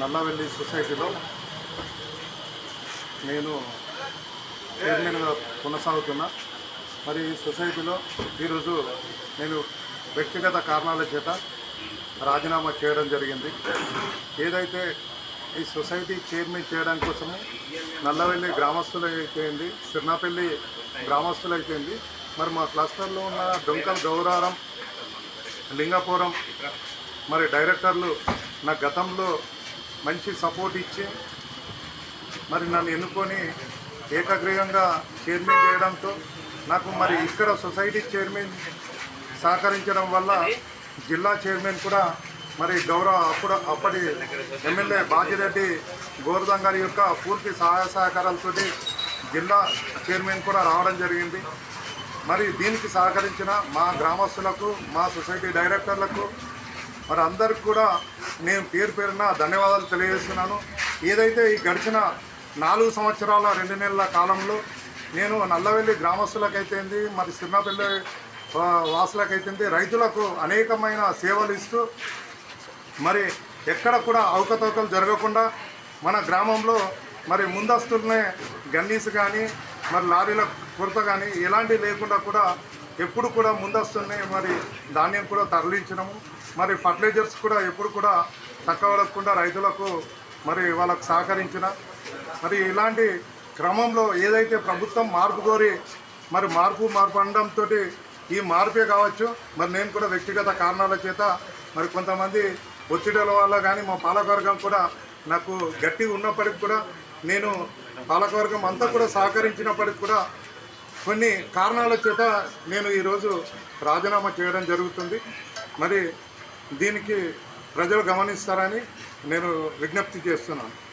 నల్లవెల్లి సొసైటీలో నేను చైర్మన్గా కొనసాగుతున్నా. మరి ఈ సొసైటీలో ఈరోజు నేను వ్యక్తిగత కారణాల చేత రాజీనామా చేయడం జరిగింది. ఏదైతే ఈ సొసైటీ చైర్మన్ చేయడం కోసము నల్లవెల్లి గ్రామస్తులు అయిపోయింది సిర్నాపల్లి గ్రామస్తులు అయిపోయింది. మరి మా క్లస్టర్లో ఉన్న డొంకల్ గౌరారం లింగపురం మరి డైరెక్టర్లు నా గతంలో మంచి సపోర్ట్ ఇచ్చి మరి నన్ను ఎన్నుకొని ఏకగ్రీవంగా చైర్మన్ చేయడంతో నాకు మరి ఇక్కడ సొసైటీ చైర్మన్ సహకరించడం వల్ల జిల్లా చైర్మన్ కూడా మరి గౌరవ అప్పుడు అప్పటి ఎమ్మెల్యే బాజిరెడ్డి గోవర్ధన్ గారి యొక్క పూర్తి సహాయ సహకారాలతో జిల్లా చైర్మన్ కూడా రావడం జరిగింది. మరి దీనికి సహకరించిన మా గ్రామస్తులకు మా సొసైటీ డైరెక్టర్లకు మరి అందరికి కూడా నేను పేరు పేరున ధన్యవాదాలు తెలియజేస్తున్నాను. ఏదైతే ఈ గడిచిన నాలుగు సంవత్సరాల రెండు నెలల కాలంలో నేను నల్లవెల్లి గ్రామస్తులకైతేంది మరి సిన్నపల్లి వాసులకైతేంది రైతులకు అనేకమైన సేవలు ఇస్తూ మరి ఎక్కడ కూడా అవకతవకలు జరగకుండా మన గ్రామంలో మరి ముందస్తులనే గన్నీస్ కానీ మరి లారీల కొరత కానీ ఎలాంటివి లేకుండా కూడా ఎప్పుడు కూడా ముందస్తునే మరి ధాన్యం కూడా తరలించడము మరి ఫర్టిలైజర్స్ కూడా ఎప్పుడు కూడా తక్కువ పడకుండా రైతులకు మరి వాళ్ళకు సహకరించిన మరి ఇలాంటి క్రమంలో ఏదైతే ప్రభుత్వం మార్పు కోరి మరి మార్పు మార్పు అనడంతో ఈ మార్పే కావచ్చు. మరి నేను కూడా వ్యక్తిగత కారణాల చేత మరి కొంతమంది ఒత్తిడిల వల్ల కానీ మా పాలకవర్గం కూడా నాకు గట్టి ఉన్నప్పటికి కూడా నేను పాలకవర్గం అంతా కూడా సహకరించినప్పటికి కూడా కొన్ని కారణాల చేత నేను ఈరోజు రాజీనామా చేయడం జరుగుతుంది. మరి దీనికి ప్రజలు గమనిస్తారని నేను విజ్ఞప్తి చేస్తున్నాను.